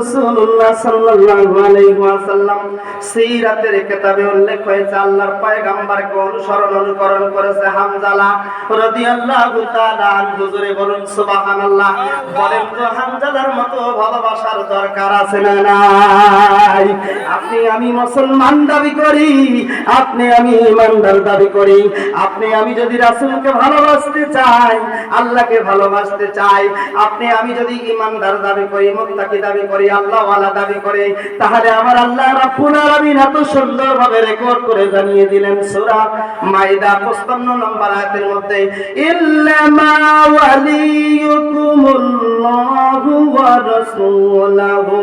রাসূলুল্লাহ আপনি আমি মুসলমান দাবি করি, আপনি আমি ইমানদার দাবি করি। আপনি আমি যদি রাসূলকে ভালোবাসতে চাই, আল্লাহকে ভালোবাসতে চাই, আপনি আমি যদি ইমানদার দাবি করি, মুত্তাকি দাবি করি আল্লাহ ওয়ালা দাবি করি তাহলে আমার আল্লাহ রাব্বুল আলামিন এত সুন্দরভাবে রেকর্ড করে জানিয়ে দিলেন সূরা মাইদা 55 নম্বর আয়াতের মধ্যে ইল্লামা ওয়ালিয়ুকুমুল্লাহু ওয়া রাসূলুহু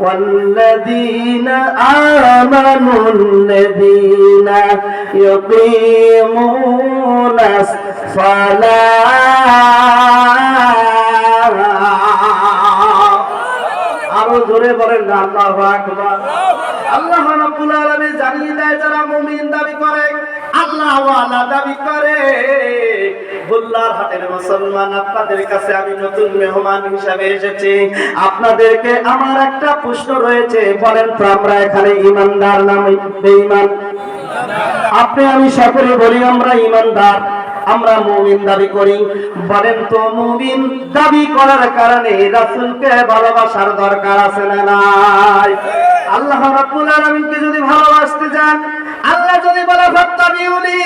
والذين آمنوا الذين يقيمون الصلاة জোরে বলেন আল্লাহু আকবার। আল্লাহ রাব্বুল আলামিন জানিয়ে দেয়, যারা মুমিন দাবি করে, আল্লাহ ওয়ালা দাবি করে। মুসলমান, আপনাদের কাছে আমি নতুন মেহমান হিসাবে এসেছি। আপনাদেরকে আমার একটা প্রশ্ন রয়েছে, বলেন তো আমরা এখানে ইমানদার নাম বেঈমান? আপনি আমি সকলে বলি, আমরা ইমানদার। আমরা মুমিন দাবি করি। বলেন তো মুমিন দাবি করার কারণে রাসূলকে ভালোবাসার দরকার আছে না নাই? আল্লাহ রাব্বুল আলামিনকে যদি ভালোবাসতে চান, আল্লাহ যদি বলে ফাত্তাবিউনি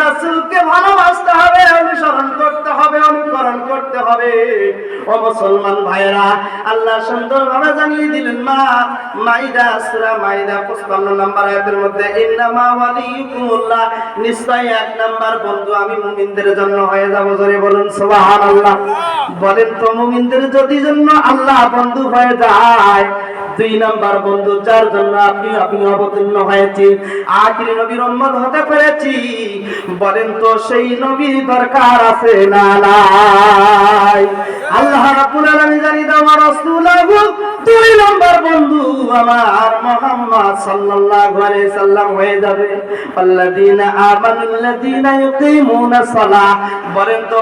রাসূলকে ভালোবাসতে হবে, অনুসরণ করতে হবে, অনুকরণ করতে হবে। ও মুসলমান ভাইরা আল্লাহ সুন্দরভাবে জানিয়ে দিলেন, মা মাইদা, সূরা মাইদা 55 নম্বর আয়াতের মধ্যে, ইন্নামা ওয়ালিয়ুকুমুল্লাহ নিশ্চয় এক নাম্বার বন্ধু আমি মুমিনদের জন্য হয়ে যাব, জোরে বলুন, সুবহানাল্লাহ। বলেন তো, মুমিনদের যদি জন্য আল্লাহ বন্ধু হয়ে যায় দুই নাম্বার বন্ধু, যার জন্য আপনি আপনি অবতীর্ণ হয়েছি। আখিরি নবীর উম্মত হতে পেরেছি। বলেন তো, সেই নবীর দরকার আছে না নাই? আল্লাহ রাব্বুল আলামিন জানি দাও রাসূলুহু দুই নাম্বার বন্ধু আমার সাল্লাল্লাহু আলাইহি সাল্লাম হয়ে যাবে। আল্লাযীনা সালাহ। বলেন তো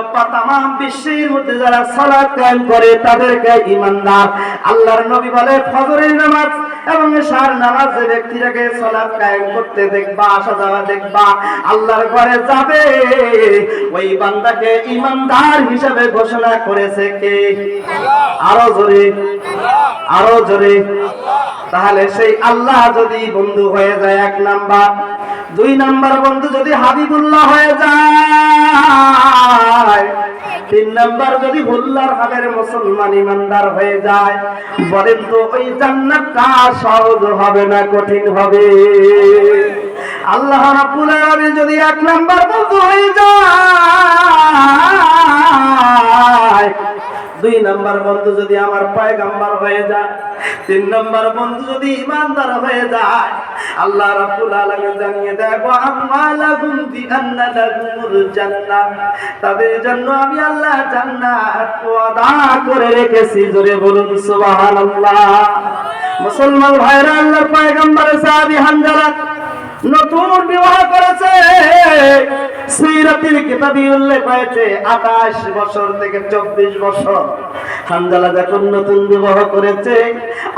বিশ্বের মধ্যে যারা সালাত কায়েম করে তাদেরকে ঈমানদার। আল্লাহর নবী বলে ফজরের নামাজ এবং নামাজে ব্যক্তিটাকে সালাত কায়েম করতে দেখবা দেখবা, আল্লাহর ঘরে যাবে। ওই বান্দাকে ঈমানদার হিসেবে ঘোষণা করেছে কে? আরও জোরে। আরও জোরে। তাহলে সেই আল্লাহ যদি বন্ধু হয়ে যায় এক নাম্বার, দুই নাম্বার বন্ধু যদি হাবিবুল্লাহ হয়ে যায়, তিন নাম্বার যদি ভুল্লার হাবের মুসলমান ইমানদার হয়ে যায়, বলেন তো ওই জান্নাতটা সহজ হবে না কঠিন হবে? আল্লাহ রাব্বুল আলামিন যদি এক নাম্বার বন্ধু হয়ে যায় দুই নাম্বার বন্ধু যদি আমার পয়গাম্বার হয়ে যায়, তিন নাম্বার বন্ধু যদি ইমানদার হয়ে যায়, আল্লাহ রাব্বুল আলামিন জানিয়ে আন্না লাকুমুল তাদের জন্য আমি আল্লাহ জান্নাত ওয়াদা করে রেখেছি, জোরে বলুন সুবহানাল্লাহ। মুসলমান ভাইরা, আল্লাহর পয়গম্বরের সাহাবী নতুন বিবাহ করেছে। সিরাতের কিতাবে উল্লেখ হয়েছে 28 বছর থেকে 24 বছর। হানজালা যখন নতুন বিবাহ করেছে,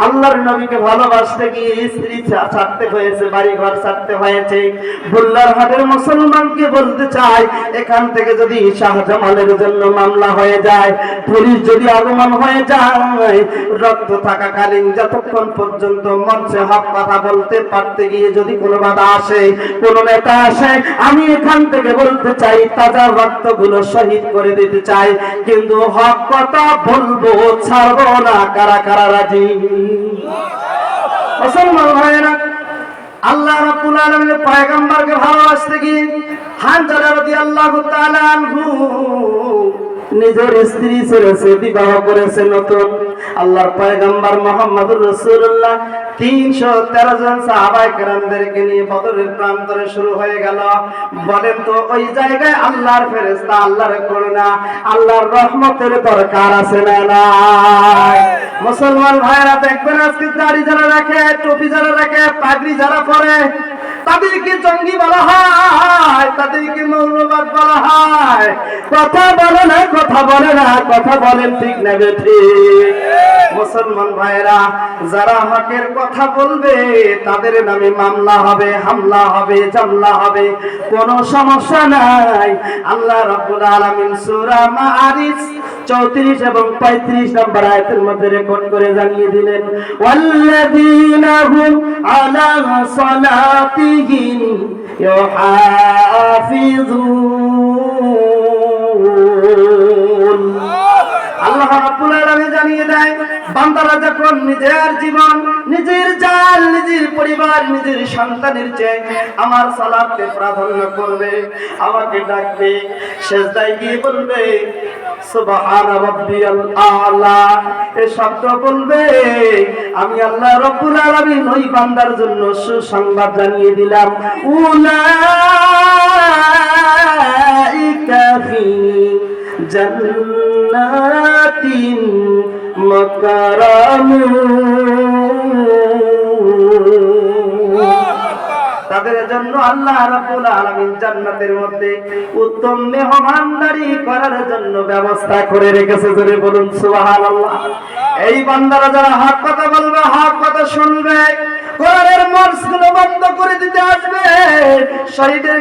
আল্লাহর নবীকে ভালোবাসতে গিয়ে স্ত্রী ছাড়তে হয়েছে বাড়ি ঘর ছাড়তে হয়েছে। বুল্লার হাটের মুসলমানকে বলতে চাই এখান থেকে যদি শাহজামালের জন্য মামলা হয়ে যায়, পুলিশ যদি আগমন হয়ে যায়, রক্ত থাকাকালীন যতক্ষণ পর্যন্ত মঞ্চে হক কথা বলতে পারতে গিয়ে যদি কোনো বাধা আসে, কোন নেতা আসে, আমি এখান থেকে বলতে চাই, তাজা রক্তগুলো শহীদ করে দিতে চাই। কিন্তু হক কথা বলব, ছাড়বো না, কারা কারা রাজি? আল্লাহ রাব্বুল নিজের স্ত্রী ছেড়েছে বিবাহ করেছে নতুন। আল্লাহর পয়গম্বর মোহাম্মদুর রাসূলুল্লাহ তিনশো তেরো জন সাহাবায়ে কেরামদেরকে নিয়ে প্রান্তরে শুরু হয়ে গেল। বলেন তো, ওই জায়গায় আল্লাহর ফেরেশতা, আল্লাহর করুণা, আল্লাহর রহমতের দরকার আছে না মুসলমান ভাইরা দেখবেন আজকে দাড়ি যারা রাখে, টুপি যারা রাখে, পাগড়ি যারা পরে, তাদেরকে জঙ্গি বলা হয়, তাদেরকে মৌলবাদ বলা হয়। কথা বলে না, কথা বলে না, কথা বলেন ঠিক না ঠিক। মুসলমান ভাইরা যারা হকের কথা বলবে, তাদের নামে মামলা হবে, হামলা হবে, জামলা হবে। কোনো সমস্যা নাই। আল্লাহ রাব্বুল আলামিন সূরা মাআরিজ 34 এবং 35 নম্বর আয়াতের মধ্যে রেকর্ড করে জানিয়ে দিলেন, ওয়াল্লাযীনা হুম আল্লাহ রাব্বুল আলামিন জানিয়ে দেয়, বান্দারা যখন নিজের জীবন, নিজের জান, নিজের পরিবার, নিজের সন্তানের চেয়ে আমার সালাতকে প্রাধান্য করবে, আমাকে ডাকবে, সেজদায় গিয়ে বলবে, সুবহান রাব্বিয়াল আলা। এই শব্দ বলবে, আমি আল্লাহ রাব্বুল আলামিন ওই বান্দার জন্য সুসংবাদ জানিয়ে দিলাম, উলাইকা ফি জান্নাতিন মাকারামুন তাদের জন্য আল্লাহ রাব্বুল আলামিন জান্নাতের মধ্যে উত্তম মেহমানদারি করার জন্য ব্যবস্থা করে রেখেছে, জোরে বলুন সুবহানাল্লাহ। এই বান্দারা যারা হক কথা বলবে, হক কথা শুনবে, কোরআনের দিতে আসবে, শহীদের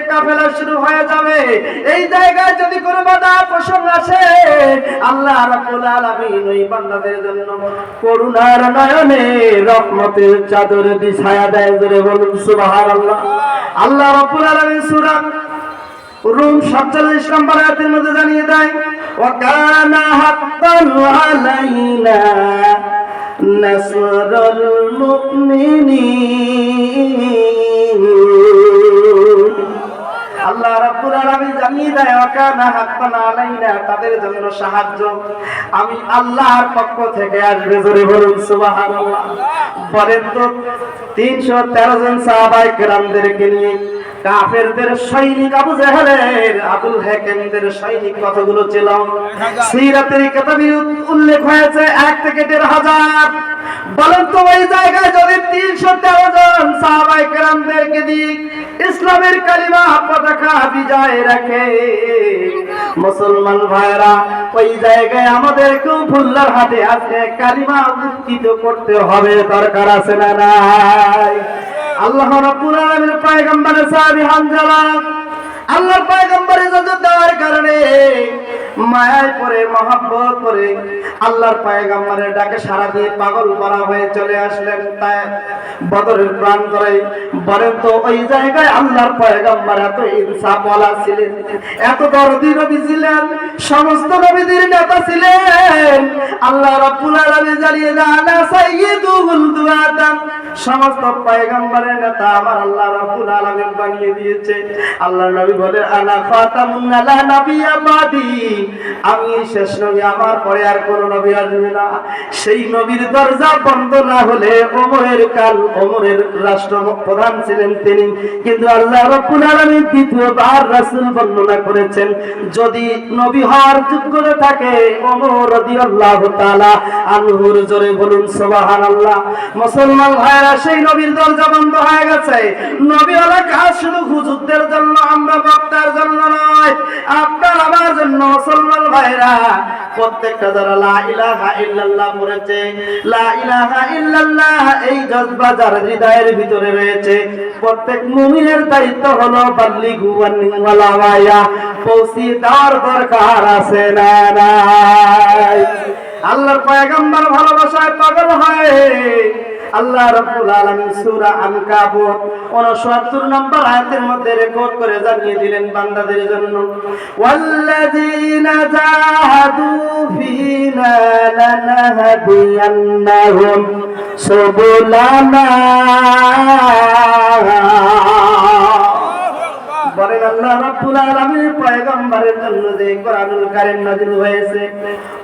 করুণার নয়নে রহমতের চাদর বিছায়া দেয়, জোরে বলুন, সুবহানাল্লাহ। আল্লাহ রাব্বুল আলামিন সূরা রুম 47 নম্বর মধ্যে জানিয়ে দেয়, ওয়া কানা হাক্কান নাসরুল মুমিনিন। আল্লাহ রাব্বুল আলামিন জানিয়ে দেয় ওয়াকানা হাক্কান আলাইনা তাদের জন্য সাহায্য। আমি আল্লাহর পক্ষ থেকে আসবে, জোরে বলুন, সুবহানাল্লাহ। বলেন তো 313 জন সাহাবায়ে কেরামদেরকে নিয়ে কাফেরদের সৈনিক আবু আবুল সৈনিক কতগুলো ছিল? সিরাতের উল্লেখ হয়েছে থেকে বলেন তো ওই জায়গায় যদি তিনশো তেরো জন কেরামদেরকে ইসলামের কালিমা পতাকা বিজয় রাখে। মুসলমান ভাইরা ওই জায়গায় আমাদেরকেও ভুল্লার হাতে আজকে কালিমা উত্থিত করতে হবে, দরকার আছে না নাই? আল্লাহ রাব্বুল আলামিন পয়গম্বরের সাহাবী হানজালা আল্লাহর পয়গম্বর ইজাজত দেওয়ার কারণে মায়ায় পরে মহাব্বত করে আল্লাহর পয়গম্বরের ডাকে সারা দিয়ে পাগল করা হয়ে চলে আসলেন। তাই বদরের প্রাণ করে বলেন তো, ওই জায়গায় আল্লাহর পয়গম্বর এত ইনসাফ ওয়ালা ছিলেন, এত দরদি নবী ছিলেন, সমস্ত নবীদের নেতা ছিলেন। আল্লাহ রাব্বুল আলামিন জানিয়ে দেন সাইয়্যিদুল দুআতাম সমস্ত পয়গম্বরের নেতা আমার আল্লাহ রাব্বুল আলামিন বানিয়ে দিয়েছে। আল্লাহর নবী বলে আনা ফাতামুন আলা নাবিয়া বাদি আমি শেষ নবী, আমার পরে আর কোন নবী আসবে না। সেই নবীর দরজা বন্ধ না হলে ওমরের কাল, ওমরের রাষ্ট্র প্রধান ছিলেন তিনি। কিন্তু আল্লাহ রাব্বুল আলামিন দ্বিতীয়বার রাসূল বর্ণনা করেছেন, যদি নবী হওয়ার যোগ্যতা থাকে ওমর রাদিয়াল্লাহু তাআলা আনহুর জোরে বলুন, সুবহানাল্লাহ। মুসলমান ভাইরা সেই নবীর দরজা বন্ধ হয়ে গেছে। নবী হলো কাজ শুধু হুজুরদের জন্য, আমরা বক্তার জন্য নয়, আপনার আমার জন্য মুসলমান ভাইরা, প্রত্যেকটা যারা লা ইলাহা ইল্লাল্লাহ লা ইলাহা ইল্লাল্লাহ এই জজবা যার হৃদয়ের ভিতরে রয়েছে, প্রত্যেক মুমিনের দায়িত্ব হলো বাল্লিগু ওয়ান্নিওয়ালা ওয়ায়া পৌঁছি দেওয়ার দরকার আছে না আল্লাহর পয়গম্বর ভালোবাসায় পাগল হয়। আল্লাহ রাব্বুল আলামিন সূরা আনকাবুত 69 নম্বর আয়াতের মধ্যে রেকর্ড করে জানিয়ে দিলেন বান্দাদের জন্য, ওয়াল্লাযীনা জাহাদু ফীনা লানাহদিয়ান্নাহুম সুবুলানা রাব্বুল আলামিন পয়গম্বরের জন্য যে কোরআনুল কারীম নাযিল হয়েছে,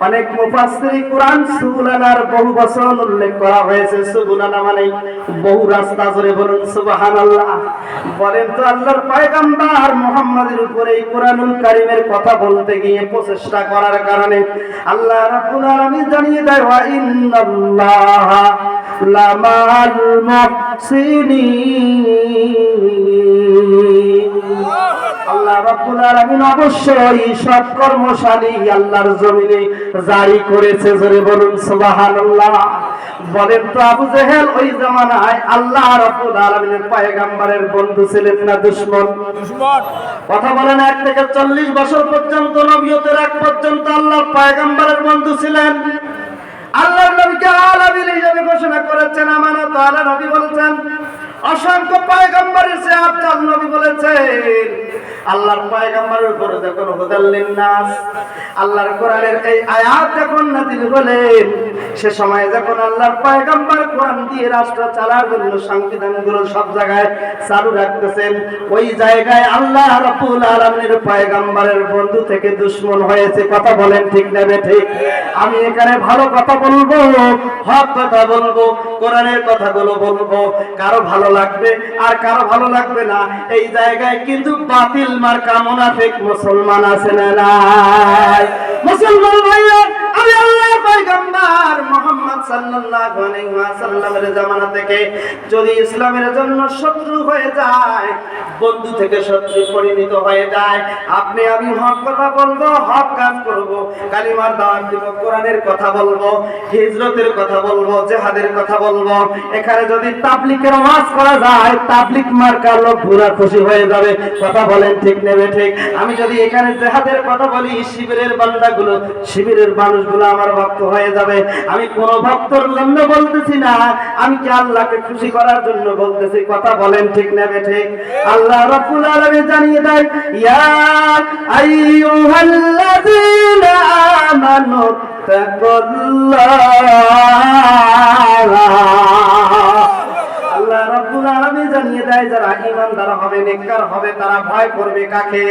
অনেক মুফাসসির কোরআন সুবুলানার বহু বচন উল্লেখ করা হয়েছে। সুবুলানা মানে বহু রাস্তা জুড়ে বলুন, সুবহানাল্লাহ। বলেন তো আল্লাহর পয়গম্বর মুহাম্মাদের উপরে এই কোরআনুল কারীমের কথা বলতে গিয়ে প্রচেষ্টা করার কারণে আল্লাহ রাব্বুল আলামিন জানিয়ে দেয়, ওয়া ইন্নাল্লাহা লামাল মুহসিনিন। আল্লাহ রাব্বুল আলামিন অবশ্যই সৎ কর্মশালী আল্লাহর জমিনে জারি করেছে জোরে বলুন সুবহানাল্লাহ। বলেন তো আবু জেহেল ওই জামানায় আল্লাহ রাব্বুল আলামিনের পয়গম্বরের বন্ধু ছিলেন না দুশমন? কথা বলেন এক থেকে চল্লিশ বছর পর্যন্ত নবীয়তের এক পর্যন্ত আল্লাহর পয়গম্বরের বন্ধু ছিলেন। আল্লাহর নবীকে আলামিন হিসেবে ঘোষণা করেছেন আমানত আলা নবী বলেছেন। অসংখ্য পয়গম্বরের সে আফজাল নবী বলেছেন, আল্লাহর পয়গম্বরের উপরে যখন হুদাল্লিন নাস আল্লাহর কোরআনের এই আয়াত যখন নাযিল হলেন, সে সময় যখন আল্লাহর পয়গম্বর কোরআন দিয়ে রাষ্ট্র চালার জন্য সংবিধানগুলো সব জায়গায় চালু রাখতেছেন, ওই জায়গায় আল্লাহ রাব্বুল আলামিনের পয়গম্বরের বন্ধু থেকে দুশমন হয়েছে। কথা বলেন ঠিক নেবে ঠিক? আমি এখানে ভালো কথা বলব, হক কথা বলব, কোরআনের কথাগুলো বলব, কারও ভালো লাগবে আর কারও ভালো লাগবে না। এই জায়গায় কিন্তু বাতিল মার কামনা ঠিক মুসলমান আছে না মুসলমান ভাইয়া আমি আল্লাহর যদি ইসলামের জন্য শত্রু হয়ে যায়, বন্ধু থেকে শত্রু পরিণত হয়ে যায়, আপনি আমি হক কথা বলব, হক কাজ কালিমার দিব, কোরআনের কথা বলব, হিজরতের কথা বলব, জেহাদের কথা বলব, এখানে যদি তাবলিকের ওয়াজ করা যায়, তাবলিক মার্কা লোক ঘুরা খুশি হয়ে যাবে, কথা বলেন ঠিক নেবে ঠিক? আমি যদি এখানে জেহাদের কথা বলি, শিবিরের বান্দাগুলো, শিবিরের মানুষগুলো আমার ভক্ত হয়ে যাবে। আমি কোন ভক্তর জন্য বলতেছি না। আমি কি আল্লাহকে খুশি করার জন্য বলতেছি? কথা বলেন ঠিক নেবে ঠিক? আল্লাহ রাব্বুল আলামিন জানিয়ে দেয় ইয়া আইয়ুহাল্লাযীনা আমানু তাকুল্লাহ। আল্লাহ রাব্বুল আলামিন জানিয়ে দেয়, যারা ঈমানদার হবে, নেককার হবে, তারা ভয় করবে কাকে?